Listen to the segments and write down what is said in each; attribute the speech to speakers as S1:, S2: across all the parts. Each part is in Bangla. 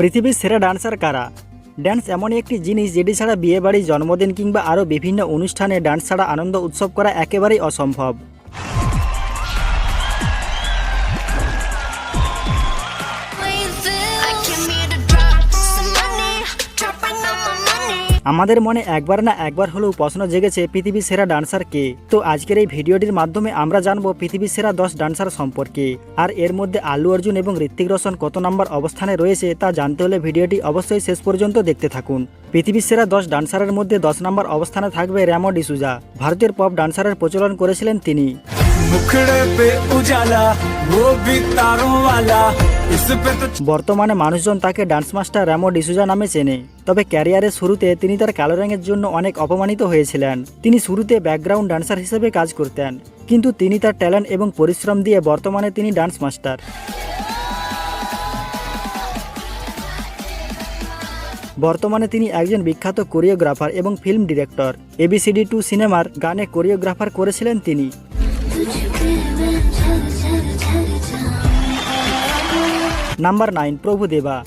S1: পৃথিবীর সেরা ডান্সার কারা? ড্যান্স এমন একটি জিনিস যেটি ছাড়া বিয়ে বাড়ি, জন্মদিন কিংবা আরও বিভিন্ন অনুষ্ঠানে ডান্স ছাড়া আনন্দ উৎসব করা একেবারেই অসম্ভব। আমাদের মনে একবার না একবার হলেও প্রশ্ন জেগেছে পৃথিবীর সেরা ডান্সার কে? তো আজকের এই ভিডিওটির মাধ্যমে আমরা জানব পৃথিবীর সেরা দশ ডান্সার সম্পর্কে। আর এর মধ্যে আলু অর্জুন এবং ঋত্বিক রোশন কত নম্বর অবস্থানে রয়েছে তা জানতে হলে ভিডিওটি অবশ্যই শেষ পর্যন্ত দেখতে থাকুন। পৃথিবীর সেরা দশ ডান্সারের মধ্যে দশ নম্বর অবস্থানে থাকবে র্যামো ডিসুজা। ভারতের পপ ডান্সারের প্রচলন করেছিলেন তিনি।
S2: মুখড়ে পে উজালা, ও বি
S1: বর্তমানে মানুষজন তাকে ডান্স মাস্টার র্যামো ডিসুজা নামে চেনে, তবে ক্যারিয়ারের শুরুতে তিনি তার কালো রঙের জন্য অনেক অপমানিত হয়েছিলেন। তিনি শুরুতে ব্যাকগ্রাউন্ড ডান্সার হিসেবে কাজ করতেন, কিন্তু তিনি তার ট্যালেন্ট এবং পরিশ্রম দিয়ে বর্তমানে তিনি ডান্স মাস্টার। বর্তমানে তিনি একজন বিখ্যাত কোরিওগ্রাফার এবং ফিল্ম ডিরেক্টর। এবিসিডি টু সিনেমার গানে কোরিওগ্রাফার করেছিলেন তিনি। নাম্বার নাইন, প্রভু দেবা।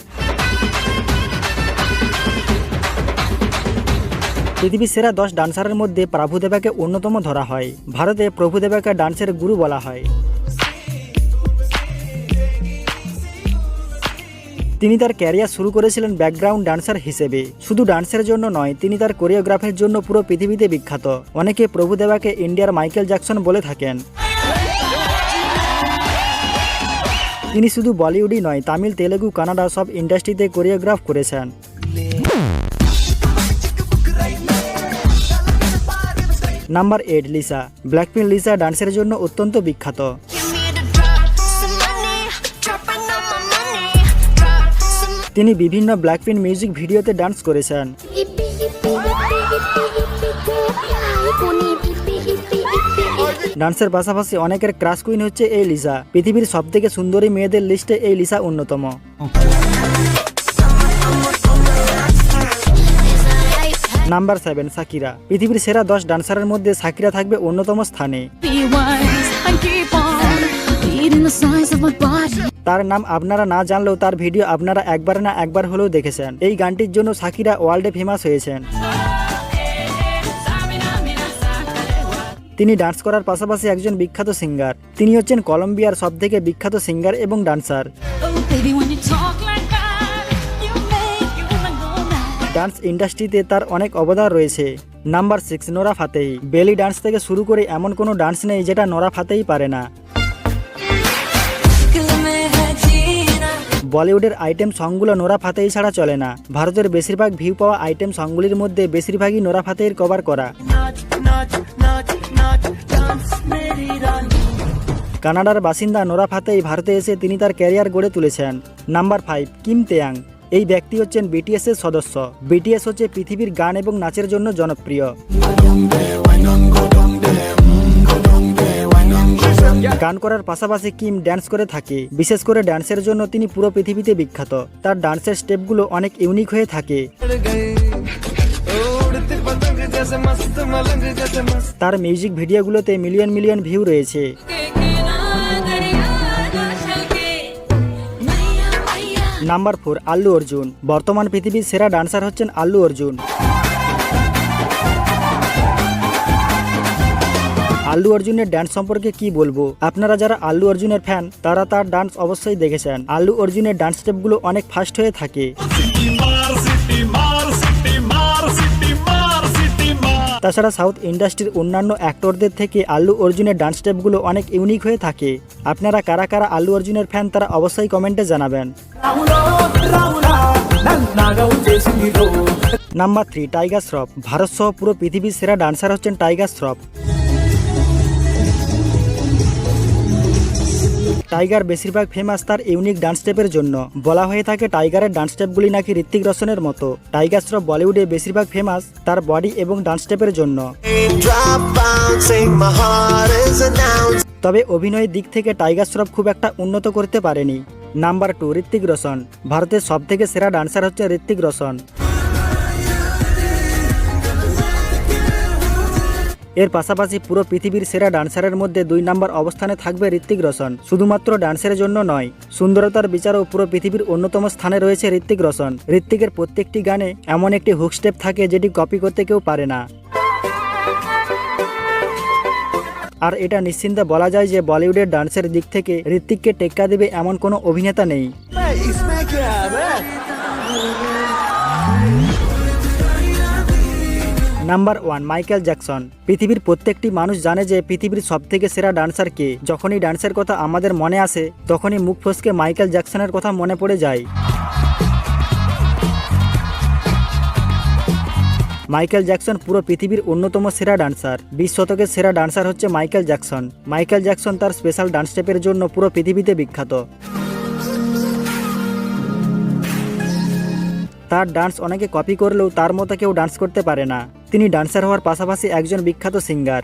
S1: পৃথিবীর সেরা দশ ডান্সারের মধ্যে প্রভুদেবাকে অন্যতম ধরা হয়। ভারতে প্রভুদেবাকে ডান্সের গুরু বলা হয়। তিনি তার ক্যারিয়ার শুরু করেছিলেন ব্যাকগ্রাউন্ড ডান্সার হিসেবে। শুধু ডান্সের জন্য নয়, তিনি তার কোরিওগ্রাফের জন্য পুরো পৃথিবীতে বিখ্যাত। অনেকে প্রভুদেবাকে ইন্ডিয়ার মাইকেল জ্যাকসন বলে থাকেন। তিনি শুধু বলিউডই নয় তামিল তেলেগু কানাডা সব ইন্ডাস্ট্রিতে কোরিওগ্রাফ করেছেন number eight Lisa Blackpink Lisa ডান্সের জন্য অত্যন্ত বিখ্যাত তিনি বিভিন্ন ব্ল্যাকপিঙ্ক মিউজিক ভিডিওতে ডান্স করেছেন ডান্সের পাশাপাশি অনেকের ক্রাশ কুইন হচ্ছে এই লিসা। পৃথিবীর সব থেকে সুন্দরী মেয়েদের লিস্টে এই লিসা অন্যতম। Number seven Shakira. পৃথিবীর সেরা দশ ডান্সারের মধ্যে সাকিরা থাকবে অন্যতম স্থানে. তার নাম আপনারা না জানলেও তার ভিডিও আপনারা একবার না একবার হলেও দেখেছেন। এই গানটির জন্য সাকিরা ওয়ার্ল্ডে ফেমাস হয়েছেন। তিনি ডান্স করার পাশাপাশি একজন বিখ্যাত সিঙ্গার। তিনি হচ্ছেন কলম্বিয়ার সবথেকে বিখ্যাত সিঙ্গার এবং ডান্সার. ডান্স ইন্ডাস্ট্রিতে তার অনেক অবদান রয়েছে। Number six, Nora Fatehi. Belly dance থেকে শুরু করে এমন কোনো ডান্স নেই যেটা নোরা ফাতেহি পারে না। বলিউডের আইটেম সংগুলো নোরা ফাতেহি ছাড়া চলে না। ভারতের বেশিরভাগ ভিউ পাওয়া আইটেম সংগুলির মধ্যে বেশিরভাগই নোরা ফাতেহির কভার করা। কানাডার বাসিন্দা নোরা ফাতেহি ভারতে এসে তিনি তার ক্যারিয়ার গড়ে তুলেছেন। Number five Kim Taeyang. এই ব্যক্তি হচ্ছেন বিটিএস এর সদস্য। বিটিএস হচ্ছে পৃথিবীর গান এবং নাচের জন্য জনপ্রিয়। গান করার পাশাপাশি কিম ড্যান্স করে থাকে। বিশেষ করে ড্যান্সের জন্য তিনি পুরো পৃথিবীতে বিখ্যাত। তার ডান্সের স্টেপগুলো অনেক ইউনিক হয়ে থাকে। তার মিউজিক ভিডিওগুলোতে মিলিয়ন মিলিয়ন ভিউ রয়েছে। Number four Allu Arjun. বর্তমান পৃথিবীর সেরা ডান্সার হচ্ছেন আল্লু অর্জুন। আল্লু অর্জুনের ডান্স সম্পর্কে কি বলব? আপনারা যারা আল্লু অর্জুনের ফ্যান তারা তার ডান্স অবশ্যই দেখেছেন। আল্লু অর্জুনের ডান্স স্টেপগুলো অনেক ফাস্ট হয়ে থাকে। তাছাড়া সাউথ ইন্ডাস্ট্রির অন্যান্য অ্যাক্টরদের থেকে আল্লু অর্জুনের ডান্স স্টেপগুলো অনেক ইউনিক হয়ে থাকে। আপনারা কারা কারা আল্লু অর্জুনের ফ্যান তারা অবশ্যই কমেন্টে জানাবেন। Number three, Tiger Shroff. Bharat সহ পুরো পৃথিবীর সেরা ডান্সার হচ্ছেন টাইগার শ্রফ। টাইগার বেশিরভাগ ফেমাস তার ইউনিক ডান্স স্টেপের জন্য। বলা হয়ে থাকে টাইগারের ডান্স স্টেপগুলি নাকি ঋত্বিক রোশনের মতো। টাইগার শ্রফ বলিউডে বেশিরভাগ ফেমাস তার বডি এবং ডান্স স্টেপের জন্য. তবে অভিনয়ের দিক থেকে টাইগার শ্রফ খুব একটা উন্নত করতে পারেনি। Number two Hrithik Roshan. ভারতের সব থেকে সেরা ডান্সার হচ্ছে ঋত্বিক রোশন। এর পাশাপাশি পুরো পৃথিবীর সেরা ডান্সারের মধ্যে দুই নাম্বার অবস্থানে থাকবে ঋত্বিক রোশন, শুধুমাত্র ডান্সের জন্য নয়, সুন্দরতার বিচারেও পুরো পৃথিবীর অন্যতম স্থানে রয়েছে ঋত্বিক রোশন। ঋত্বিকের প্রত্যেকটি গানে এমন একটি হুক স্টেপ থাকে যেটি কপি করতে কেউ পারে না। আর এটা নিশ্চিন্তে বলা যায় যে বলিউডের ডান্সের দিক থেকে ঋত্বিককে টেক্কা দেবে এমন কোনো অভিনেতা নেই। Number one, Michael Jackson. পৃথিবীর প্রত্যেকটি মানুষ জানে যে পৃথিবীর সব থেকে সেরা ডান্সার কে। যখনই ডান্সের কথা আমাদের মনে আসে, তখনই মুখ ফসকে মাইকেল জ্যাকসনের কথা মনে পড়ে যায়। মাইকেল জ্যাকসন পুরো পৃথিবীর অন্যতম সেরা ডান্সার। বিশ শতকের সেরা ডান্সার হচ্ছে মাইকেল জ্যাকসন। মাইকেল জ্যাকসন তার স্পেশাল ডান্স স্টেপের জন্য পুরো পৃথিবীতে বিখ্যাত। তার ডান্স অনেকে কপি করলেও তার মতো কেউ ডান্স করতে পারে না। তিনি ডান্সার হওয়ার পাশাপাশি একজন বিখ্যাত সিঙ্গার।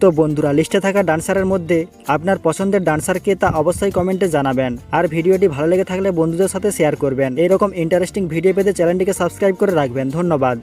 S1: তো বন্ধুরা, লিস্টে থাকা ডান্সারের মধ্যে আপনার পছন্দের ডান্সারকে তা অবশ্যই কমেন্টে জানাবেন। আর ভিডিওটি ভালো লেগে থাকলে বন্ধুদের সাথে শেয়ার করবেন। এরকম ইন্টারেস্টিং ভিডিও পেতে চ্যানেলটিকে সাবস্ক্রাইব করে রাখবেন। ধন্যবাদ।